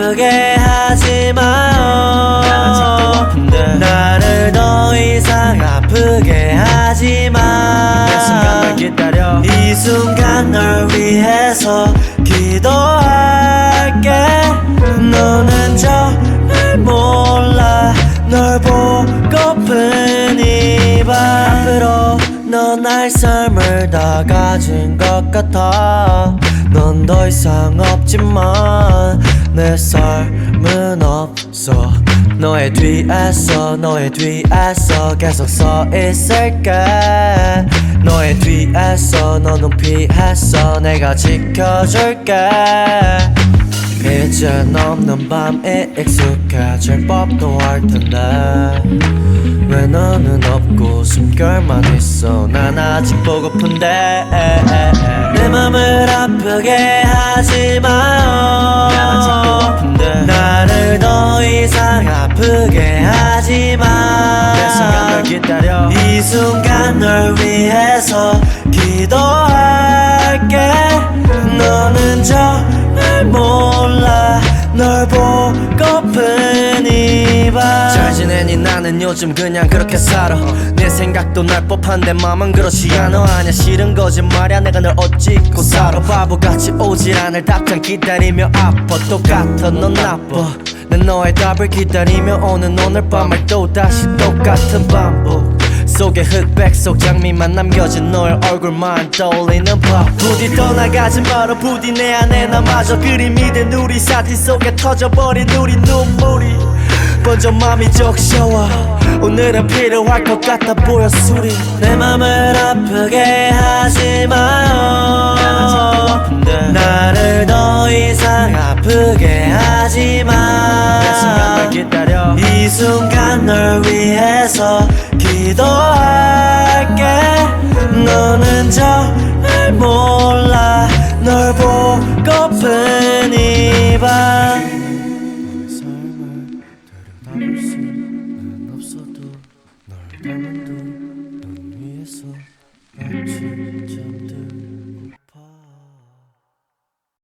아프게 하지 마요. 나를 더 이상 아프게 하지 마. 순간을 기다려. 이 순간 널 위해서 기도할게. 너는 정말 몰라. 널 보고픈 이밤. 앞으로 넌날 삶을 다 가진 것 같아. 넌 더 이상 없지만 내 삶은 없어. 너의 뒤에서 너의 뒤에서 계속 서 있을게. 너의 뒤에서 너는 피했어 내가 지켜줄게. 이젠 없는 밤에 익숙해질 법도 할 텐데. 왜 너는 없고 숨결만 있어? 난 아직 보고픈데. 내 맘을 아프게 하지 마 위해서 기도할게. 너는 정말 몰라. 널 보고픈 이밤 잘 지내니? 나는 요즘 그냥 그렇게 살아. 내 생각도 날 법한데 맘은 그렇지 않아. 아냐 싫은 거짓말이야. 내가 널 어찌고 살아. 바보같이 오질 않을 답장 기다리며 아파. 똑같아 넌 나빠. 난 너의 답을 기다리며 오는 오늘 밤을 또다시 똑같은 반복 속에 흑백 속 장미만 남겨진 너의 얼굴만 떠올리는 밤 부디 떠나가진 바로 부디 내 안에 남아져 그림이 된 우리 사진 속에 터져버린 우리 눈물이 먼저 맘이 적셔와 오늘은 필요할 것 같아 보여 술이 내 맘을 아프게 하지 마요. 나를 더 이상 아프게 하지 마. 기다려. 이 순간 널 위해서 기도할게. 너는 잘 몰라. 널 보고픈 이밤. 삶을 들여다볼 수는 없어도 널 닮은 듯넌 위에서 마치